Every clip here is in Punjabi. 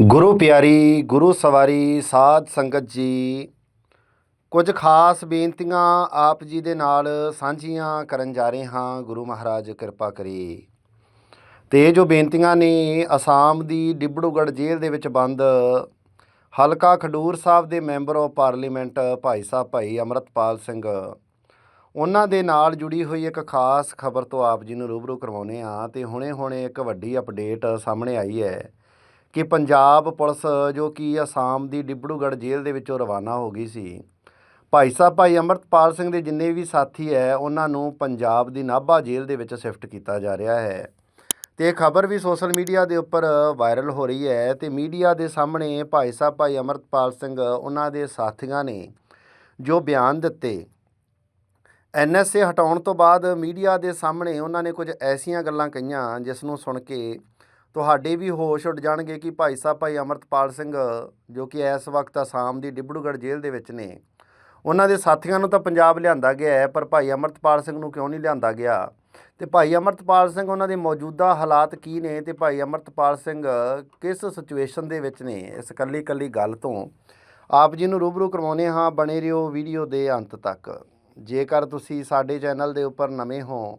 ਗੁਰੂ ਪਿਆਰੀ, ਗੁਰੂ ਸਵਾਰੀ, ਸਾਧ ਸੰਗਤ ਜੀ, ਕੁਝ ਖਾਸ ਬੇਨਤੀਆਂ ਆਪ ਜੀ ਦੇ ਨਾਲ ਸਾਂਝੀਆਂ ਕਰਨ ਜਾ ਰਹੇ ਹਾਂ। ਗੁਰੂ ਮਹਾਰਾਜ, ਕਿਰਪਾ ਕਰੇ। ਤੇ ਇਹ ਜੋ ਬੇਨਤੀਆਂ ਨੇ, ਅਸਾਮ ਦੀ ਡਿਬੜੂਗੜ੍ਹ ਜੇਲ੍ਹ ਦੇ ਵਿੱਚ ਬੰਦ, ਹਲਕਾ ਖਡੂਰ ਸਾਹਿਬ ਦੇ member of parliament Bhai Sahib ਭਾਈ ਅਮਰਤਪਾਲ ਸਿੰਘ, ਉਹਨਾਂ ਦੇ ਨਾਲ ਜੁੜੀ ਹੋਈ ਇੱਕ ਖਾਸ ਖਬਰ ਤੋਂ ਆਪ ਜੀ ਨੂੰ ਰੂਬਰੂ ਕਰਵਾਉਨੇ ਆ ਤੇ ਹੁਣੇ-ਹੁਣੇ ਇੱਕ ਵੱਡੀ ਅਪਡੇਟ ਸਾਹਮਣੇ ਆਈ ਹੈ। ਕਿ ਪੰਜਾਬ ਪੁਲਿਸ ਜੋ ਕਿ ਅਸਾਮ ਦੀ ਡਿਬੜੂਗੜ੍ਹ ਜੇਲ੍ਹ ਦੇ ਵਿੱਚੋਂ ਰਵਾਨਾ ਹੋ ਗਈ ਸੀ। ਭਾਈ ਸਾਹਿਬ, ਭਾਈ ਅਮਰਤਪਾਲ ਸਿੰਘ ਦੇ ਜਿੰਨੇ ਵੀ ਸਾਥੀ ਹੈ, ਉਹਨਾਂ ਨੂੰ ਪੰਜਾਬ ਦੀ ਨਾਭਾ ਜੇਲ੍ਹ ਦੇ ਵਿੱਚ ਸ਼ਿਫਟ ਕੀਤਾ ਜਾ ਰਿਹਾ ਹੈ। ਤੇ ਇਹ ਖਬਰ ਵੀ ਸੋਸ਼ਲ ਮੀਡੀਆ ਦੇ ਉੱਪਰ ਵਾਇਰਲ ਹੋ ਰਹੀ ਹੈ ਤੇ ਮੀਡੀਆ ਦੇ ਸਾਹਮਣੇ ਭਾਈ ਸਾਹਿਬ, ਭਾਈ ਅਮਰਤਪਾਲ ਸਿੰਘ ਉਹਨਾਂ ਦੇ ਸਾਥੀਆਂ ਨੇ ਜੋ ਬਿਆਨ ਦਿੱਤੇ। ਐਨਐਸਏ ਹਟਾਉਣ ਤੋਂ ਬਾਅਦ ਮੀਡੀਆ ਦੇ ਸਾਹਮਣੇ ਉਹਨਾਂ ਨੇ ਕੁਝ ਐਸੀਆਂ ਗੱਲਾਂ ਕਹੀਆਂ, ਜਿਸ ਨੂੰ ਸੁਣ ਕੇ ਤੁਹਾਡੇ ਵੀ ਹੋਸ਼ ਉੱਡ ਜਾਣਗੇ ਕਿ ਭਾਈ ਸਾਹਿਬ, ਭਾਈ ਅਮਰਤਪਾਲ ਸਿੰਘ, ਜੋ ਕਿ ਇਸ ਵਕਤ ਅਸਾਮ ਦੀ ਡਿਬੜੂਗੜ੍ਹ ਜੇਲ੍ਹ ਦੇ ਵਿੱਚ ਨੇ, ਉਹਨਾਂ ਦੇ ਸਾਥੀਆਂ ਨੂੰ ਤਾਂ ਪੰਜਾਬ ਲਿਆਂਦਾ ਗਿਆ ਹੈ, ਪਰ ਭਾਈ ਅਮਰਤਪਾਲ ਸਿੰਘ ਨੂੰ ਕਿਉਂ ਨਹੀਂ ਲਿਆਂਦਾ ਗਿਆ? ਤੇ ਭਾਈ ਅਮਰਤਪਾਲ ਸਿੰਘ, ਉਹਨਾਂ ਦੇ ਮੌਜੂਦਾ ਹਾਲਾਤ ਕੀ ਨੇ ਤੇ ਭਾਈ ਅਮਰਤਪਾਲ ਸਿੰਘ ਕਿਸ ਸਿਚੁਏਸ਼ਨ ਦੇ ਵਿੱਚ ਨੇ? ਇਸ ਇਕੱਲੀ ਇਕੱਲੀ ਗੱਲ ਤੋਂ ਆਪ ਜੀ ਨੂੰ ਰੂਬਰੂ ਕਰਵਾਉਨੇ ਹਾਂ, ਬਣੇ ਰਹੋ ਵੀਡੀਓ ਦੇ ਅੰਤ ਤੱਕ। ਜੇਕਰ ਤੁਸੀਂ ਸਾਡੇ ਚੈਨਲ ਦੇ ਉੱਪਰ ਨਵੇਂ ਹੋ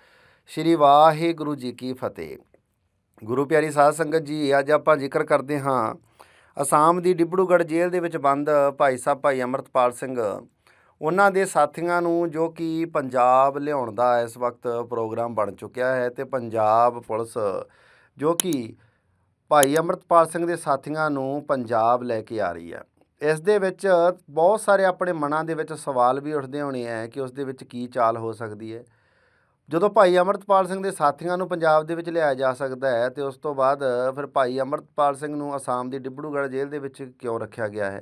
ਸ੍ਰੀ ਵਾਹਿਗੁਰੂ ਜੀ ਕੀ ਫਤਿਹ। ਗੁਰੂ ਪਿਆਰੀ ਸਾਧ ਸੰਗਤ ਜੀ, ਅੱਜ ਆਪਾਂ ਜ਼ਿਕਰ ਕਰਦੇ ਹਾਂ ਅਸਾਮ ਦੀ ਡਿਬੜੂਗੜ੍ਹ ਜੇਲ੍ਹ ਦੇ ਵਿੱਚ ਬੰਦ ਭਾਈ ਸਾਹਿਬ ਭਾਈ ਅਮਰਤਪਾਲ ਸਿੰਘ। ਉਹਨਾਂ ਦੇ ਸਾਥੀਆਂ ਨੂੰ ਜੋ ਕਿ ਪੰਜਾਬ ਲਿਆਉਣ ਦਾ ਇਸ ਵਕਤ ਪ੍ਰੋਗਰਾਮ ਬਣ ਚੁੱਕਿਆ ਹੈ ਤੇ ਪੰਜਾਬ ਪੁਲਿਸ ਜੋ ਕਿ ਭਾਈ ਅਮਰਤਪਾਲ ਸਿੰਘ ਦੇ ਸਾਥੀਆਂ ਨੂੰ ਪੰਜਾਬ ਲੈ ਕੇ ਆ ਰਹੀ ਹੈ। ਇਸ ਦੇ ਵਿੱਚ ਬਹੁਤ ਸਾਰੇ ਆਪਣੇ ਮਨਾਂ ਦੇ ਵਿੱਚ ਸਵਾਲ ਵੀ ਉੱਠਦੇ ਹੋਣੇ ਹੈ ਕਿ ਉਸ ਦੇ ਵਿੱਚ ਕੀ ਚਾਲ ਹੋ ਸਕਦੀ ਹੈ। ਜਦੋਂ ਭਾਈ ਅਮਰਤਪਾਲ ਸਿੰਘ ਦੇ ਸਾਥੀਆਂ ਨੂੰ ਪੰਜਾਬ ਦੇ ਵਿੱਚ ਲਿਆਇਆ ਜਾ ਸਕਦਾ ਹੈ ਤੇ ਉਸ ਤੋਂ ਬਾਅਦ ਫਿਰ ਭਾਈ ਅਮਰਤਪਾਲ ਸਿੰਘ ਨੂੰ ਅਸਾਮ ਦੀ ਡਿਬੜੂਗੜ੍ਹ ਜੇਲ੍ਹ ਦੇ ਵਿੱਚ ਕਿਉਂ ਰੱਖਿਆ ਗਿਆ ਹੈ?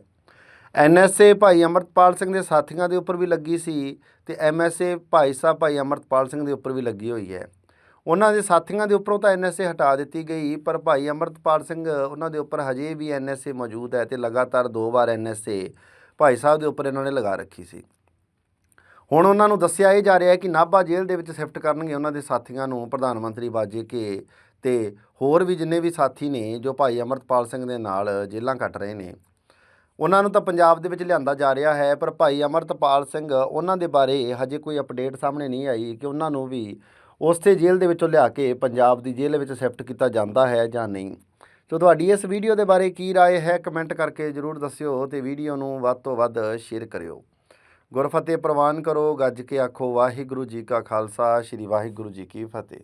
ਐਨਐਸਏ ਭਾਈ ਅਮਰਤਪਾਲ ਸਿੰਘ ਦੇ ਸਾਥੀਆਂ ਦੇ ਉੱਪਰ ਵੀ ਲੱਗੀ ਸੀ ਤੇ ਐਮਐਸਏ ਭਾਈ ਸਾਹਿਬ ਭਾਈ ਅਮਰਤਪਾਲ ਸਿੰਘ ਦੇ ਉੱਪਰ ਵੀ ਲੱਗੀ ਹੋਈ ਹੈ। ਉਹਨਾਂ ਦੇ ਸਾਥੀਆਂ ਦੇ ਉੱਪਰੋਂ ਤਾਂ ਐਨਐਸਏ ਹਟਾ ਦਿੱਤੀ ਗਈ, ਪਰ ਭਾਈ ਅਮਰਤਪਾਲ ਸਿੰਘ ਉਹਨਾਂ ਦੇ ਉੱਪਰ ਹਜੇ ਵੀ ਐਨਐਸਏ ਮੌਜੂਦ ਹੈ ਤੇ ਲਗਾਤਾਰ ਦੋ ਵਾਰ ਐਨਐਸਏ ਭਾਈ ਸਾਹਿਬ ਦੇ ਉੱਪਰ ਇਹਨਾਂ ਨੇ ਲਗਾ ਰੱਖੀ ਸੀ। ਹੁਣ ਉਹਨਾਂ ਨੂੰ ਦੱਸਿਆ ਇਹ ਜਾ ਰਿਹਾ ਹੈ ਕਿ ਨਾਭਾ ਜੇਲ੍ਹ ਦੇ ਵਿੱਚ ਸ਼ਿਫਟ ਕਰਨਗੇ ਉਹਨਾਂ ਦੇ ਸਾਥੀਆਂ ਨੂੰ ਪ੍ਰਧਾਨ ਮੰਤਰੀ ਬਾਜੇ ਕੇ ਤੇ ਹੋਰ ਵੀ ਜਿੰਨੇ ਵੀ ਸਾਥੀ ਨੇ ਜੋ ਭਾਈ ਅਮਰਤਪਾਲ ਸਿੰਘ ਦੇ ਨਾਲ ਜੇਲ੍ਹਾਂ ਕੱਟ ਰਹੇ ਨੇ ਉਹਨਾਂ ਨੂੰ ਤਾਂ ਪੰਜਾਬ ਦੇ ਵਿੱਚ ਲਿਆਂਦਾ ਜਾ ਰਿਹਾ ਹੈ ਪਰ ਭਾਈ ਅਮਰਤਪਾਲ ਸਿੰਘ ਉਹਨਾਂ ਦੇ ਬਾਰੇ ਹਜੇ ਕੋਈ ਅਪਡੇਟ ਸਾਹਮਣੇ ਨਹੀਂ ਆਈ ਕਿ ਉਹਨਾਂ ਨੂੰ ਵੀ ਉਸੇ ਜੇਲ੍ਹ ਦੇ ਵਿੱਚੋਂ ਲਿਆ ਕੇ ਪੰਜਾਬ ਦੀ ਜੇਲ੍ਹ ਵਿੱਚ ਸ਼ਿਫਟ ਕੀਤਾ ਜਾਂਦਾ ਹੈ ਜਾਂ ਨਹੀਂ ਸੋ ਤੁਹਾਡੀ ਇਸ ਵੀਡੀਓ ਦੇ ਬਾਰੇ ਕੀ رائے ਹੈ ਕਮੈਂਟ ਕਰਕੇ ਜਰੂਰ ਦੱਸਿਓ ਤੇ ਵੀਡੀਓ ਨੂੰ ਵੱਧ ਤੋਂ ਵੱਧ ਸ਼ੇਅਰ ਕਰਿਓ ਗੁਰਫਤਿਹ ਪ੍ਰਵਾਨ ਕਰੋ, ਗੱਜ ਕੇ ਆਖੋ, ਵਾਹਿਗੁਰੂ ਜੀ ਕਾ ਖਾਲਸਾ, ਸ੍ਰੀ ਵਾਹਿਗੁਰੂ ਜੀ ਕੀ ਫਤਿਹ।